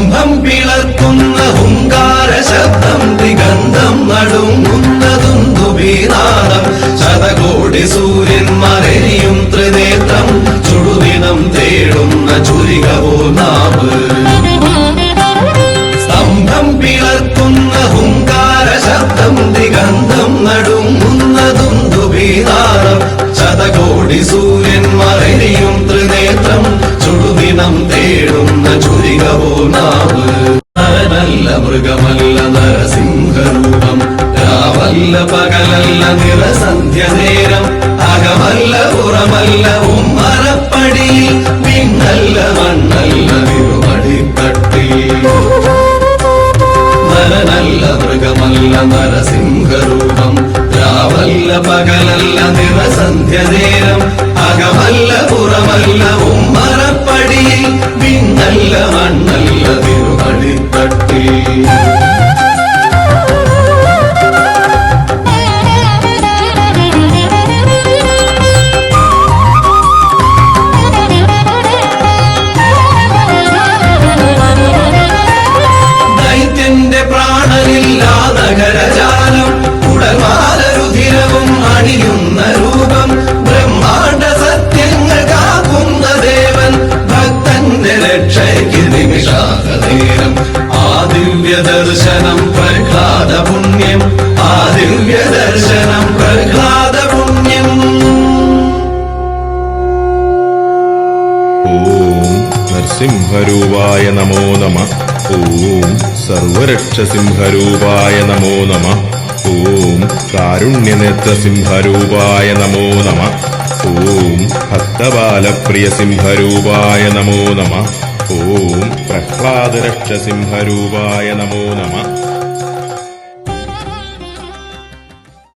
കുംഭം പിളർക്കുന്ന ഹുങ്കാര ശബ്ദം ദിഗന്ധം നടുങ്ങുന്നതും ദുബീനാദം ശതകോടി സൂര്യന്മാരെയും ത്രിനേത്രം ചുടുവിനം തേടുന്ന ചുരിക പോ സ്തംഭം പിളർക്കുന്ന ഹുങ്കാര ശബ്ദം ചുടുദിനം തേടുന്ന ചുരികവോ നാവ് നരനല്ല മൃഗമല്ല നരസിംഹരൂപം രാവല്ല പകലല്ല നിറസന്ധ്യ നേരം അകമല്ല പുറമല്ല ഉമ്മറപ്പടിയിൽ പിന്നല്ല മണ്ണല്ല തിരുമടിത്തട്ടിൽ നരനല്ല മൃഗമല്ല നരസിംഹരൂപം രാവല്ല പകലല്ല നിറസന്ധ്യ നേരം അകമല്ല പുറമല്ല ഉമ്മറപ്പടിയിൽ പിന്നല്ല മണ്ണല്ല. ദിവ്യ ദർശനം പ്രഹ്ലാദ പുണ്യം. ആ ദിവ്യ ദർശനം പ്രഹ്ലാദ പുണ്യം. ഓം നരസിംഹരൂപായ നമോ നമ. ഓം സർവരക്ഷസിംഹരൂപായ നമോ നമ. ഓം കാരുണ്യനേത്രസിംഹരൂപായ നമോ നമ. ഓം ഭക്തബാലപ്രിയസിംഹരൂപായ നമോ നമ. ഓം പ്രഹ്ലാദരക്ഷസിംഹരൂപായ നമോ നമ.